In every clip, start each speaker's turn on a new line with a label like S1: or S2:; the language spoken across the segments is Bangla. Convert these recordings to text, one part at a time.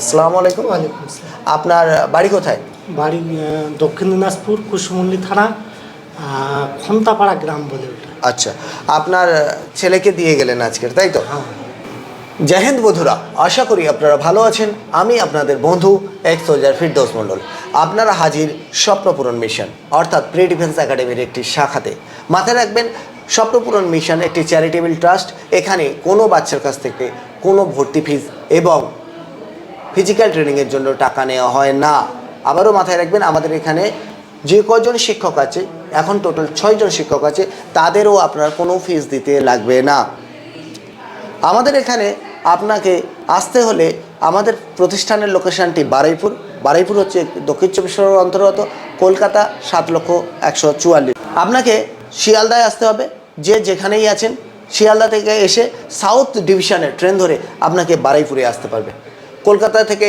S1: আসসালামু আলাইকুম। আপনার বাড়ি কোথায়?
S2: বাড়ি দক্ষিণ দিনাজপুর কুশমল্লি থানা খন্তাপাড়া গ্রাম বলে
S1: আচ্ছা আপনার ছেলেকে দিয়ে গেলেন আজকের তাই তো?
S2: হ্যাঁ।
S1: জাহেদ বধুরা আশা করি আপনারা ভালো আছেন। আমি আপনাদের বন্ধু এক্স সোলজার ফিরদৌস মণ্ডল। আপনারা হাজির স্বপ্নপূরণ মিশন অর্থাৎ প্রি ডিফেন্স একাডেমির একটি শাখাতে। মাথায় রাখবেন স্বপ্নপূরণ মিশন একটি চ্যারিটেবল ট্রাস্ট। এখানে কোনো বাচ্চার কাছ থেকে কোনো ভর্তি ফিস এবং ফিজিক্যাল ট্রেনিংয়ের জন্য টাকা নেওয়া হয় না। আবারও মাথায় রাখবেন, আমাদের এখানে যে কজন শিক্ষক আছে, এখন টোটাল ছয়জন শিক্ষক আছে, তাদেরও আপনার কোনো ফিস দিতে লাগবে না। আমাদের এখানে আপনাকে আসতে হলে আমাদের প্রতিষ্ঠানের লোকেশনটি বারুইপুর। বারুইপুর হচ্ছে দক্ষিণ চব্বিশ পরগনার অন্তর্গত, কলকাতা সাত লক্ষ একশো চুয়াল্লিশ। আপনাকে শিয়ালদায় আসতে হবে, যে যেখানেই আছেন, শিয়ালদা থেকে এসে সাউথ ডিভিশনের ট্রেন ধরে আপনাকে বারুইপুরে আসতে পারবে। কলকাতা থেকে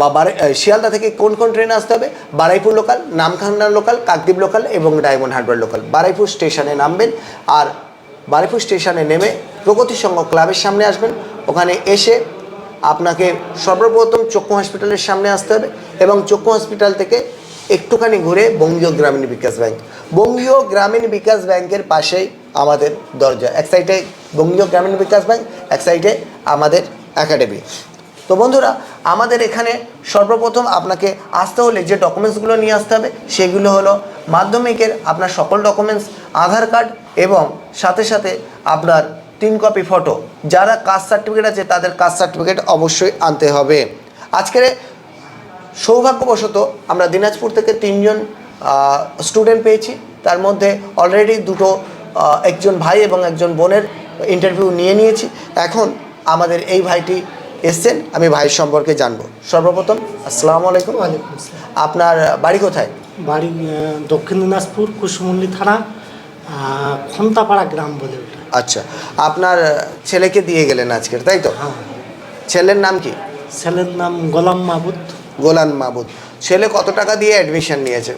S1: বা শিয়ালদা থেকে কোন কোন ট্রেন আসতে হবে? Baruipur local Namkhana local Kakdwip local এবং ডায়মন্ড হারবার লোকাল বারাইপুর স্টেশনে নামবেন আর বারাইপুর স্টেশনে নেমে প্রগতি সংঘ ক্লাবের সামনে আসবেন। ওখানে এসে আপনাকে সর্বপ্রথম চক্ষু হসপিটালের সামনে আসতে হবে এবং চক্ষু হসপিটাল থেকে একটুখানি ঘুরে বঙ্গীয় গ্রামীণ বিকাশ ব্যাংক। বঙ্গীয় গ্রামীণ বিকাশ ব্যাংকের পাশেই আমাদের দরজা। এক সাইডে বঙ্গীয় গ্রামীণ বিকাশ ব্যাংক, এক সাইডে আমাদের একাডেমি তো বন্ধুরা, আমাদের এখানে সর্বপ্রথম আপনাকে আসতে হলে যে ডকুমেন্টসগুলো নিয়ে আসতে হবে, সেগুলো হলো মাধ্যমিকের আপনার সকল ডকুমেন্টস, আধার কার্ড এবং সাথে সাথে আপনার তিন কপি ফটো। যারা কাস্ট সার্টিফিকেট আছে, তাদের কাস্ট সার্টিফিকেট অবশ্যই আনতে হবে। আজকের সৌভাগ্যবশত আমরা দিনাজপুর থেকে তিনজন স্টুডেন্ট পেয়েছি। তার মধ্যে অলরেডি দুটো একজন ভাই এবং একজন বোনের ইন্টারভিউ নিয়ে নিয়েছি। এখন আমাদের এই ভাইটি এসছেন আমি ভাইয়ের সম্পর্কে জানব। সর্বপ্রথম আসসালামু আলাইকুম। আপনার বাড়ি কোথায়?
S2: বাড়ি দক্ষিণ দিনাজপুর কুশমল্লি থানা খন্তাপাড়া গ্রাম বলে
S1: আচ্ছা আপনার ছেলেকে দিয়ে গেলেন আজকের তাই তো?
S2: হ্যাঁ।
S1: ছেলের নাম কি?
S2: ছেলের নাম গোলাম মাহবুদ
S1: গোলাম মাহবুদ ছেলে কত টাকা দিয়ে অ্যাডমিশন নিয়েছে?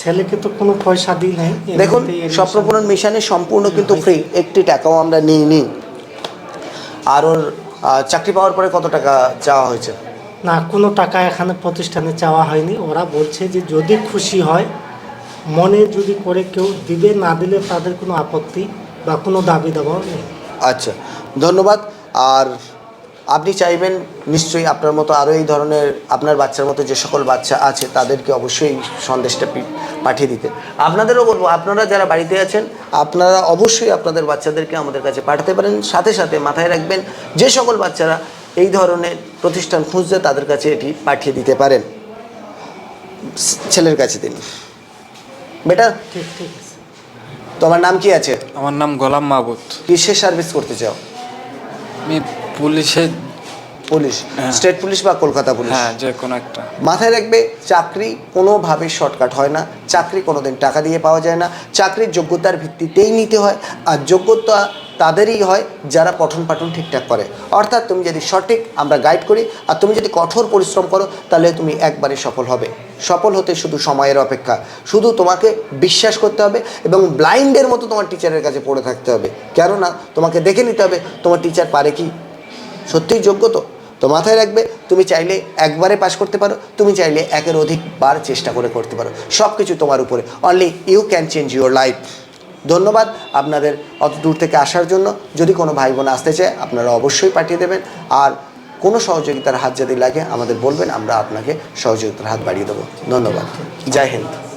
S2: ছেলেকে তো কোনো পয়সা দিই নাই
S1: দেখুন স্বপ্নপূরণ মিশনে সম্পূর্ণ কিন্তু ফ্রি একটি টাকাও আমরা নিই নি আর ওর চাকরি পাওয়ার পরে কত টাকা চাওয়া হয়েছে?
S2: না কোনো টাকা এখানে প্রতিষ্ঠানে চাওয়া হয়নি। ওরা বলছে যে যদি খুশি হয় মনে যদি করে কেউ দিবে না দিলে তাদের কোনো আপত্তি বা কোনো দাবি দাবাও নেই।
S1: আচ্ছা ধন্যবাদ। আর আপনি চাইবেন নিশ্চয়ই আপনার মতো আরও এই ধরনের আপনার বাচ্চার মতো যে সকল বাচ্চা আছে তাদেরকে অবশ্যই সন্দেশটা পি- পাঠিয়ে দিতে। আপনাদেরও বলব আপনারা যারা বাড়িতে আছেন আপনারা অবশ্যই আপনাদের বাচ্চাদেরকে আমাদের কাছে পাঠাতে পারেন। সাথে সাথে মাথায় রাখবেন যে সকল বাচ্চারা এই ধরনের প্রতিষ্ঠান খুঁজছে তাদের কাছে এটি পাঠিয়ে দিতে পারেন। ছেলের কাছে তিনি। বেটা
S2: ঠিক ঠিক আছে।
S1: তোমার নাম কি আছে?
S3: আমার নাম গোলাম মাহবুদ
S1: কিসের সার্ভিস করতে চাও?
S3: আমি পুলিশে
S1: পুলিশ
S3: হ্যাঁ।
S1: স্টেট পুলিশ বা কলকাতা পুলিশ?
S3: হ্যাঁ যে কোনো একটা।
S1: মাথায় রাখবে চাকরি কোনোভাবে শর্টকাট হয় না। চাকরি কোনোদিন টাকা দিয়ে পাওয়া যায় না। চাকরির যোগ্যতার ভিত্তিতেই নিতে হয়। আর যোগ্যতা তাদেরই হয় যারা পঠন পাঠন ঠিকঠাক করে। অর্থাৎ তুমি যদি সঠিক আমরা গাইড করি আর তুমি যদি কঠোর পরিশ্রম করো তাহলে তুমি একবারে সফল হবে। সফল হতে শুধু সময়ের অপেক্ষা। শুধু তোমাকে বিশ্বাস করতে হবে এবং ব্লাইন্ডের মতো তোমার টিচারের কাছে পড়ে থাকতে হবে। কেননা, তোমাকে দেখে নিতে হবে, তোমার টিচার পারে কি? সত্যিই যোগ্য তো? তো মাথায় রাখবে, তুমি চাইলে একবারে পাশ করতে পারো, তুমি চাইলে একের অধিকবার চেষ্টা করে করতে পারো। সব কিছু তোমার উপরে। Only you can change your life ধন্যবাদ আপনাদের অত দূর থেকে আসার জন্য। যদি কোনো ভাই বোন আসতে চায়, আপনারা অবশ্যই পাঠিয়ে দেবেন। আর কোনো সহযোগিতার হাত যদি লাগে আমাদের বলবেন, আমরা আপনাকে সহযোগিতার হাত বাড়িয়ে দেবো। ধন্যবাদ। জয় হিন্দ।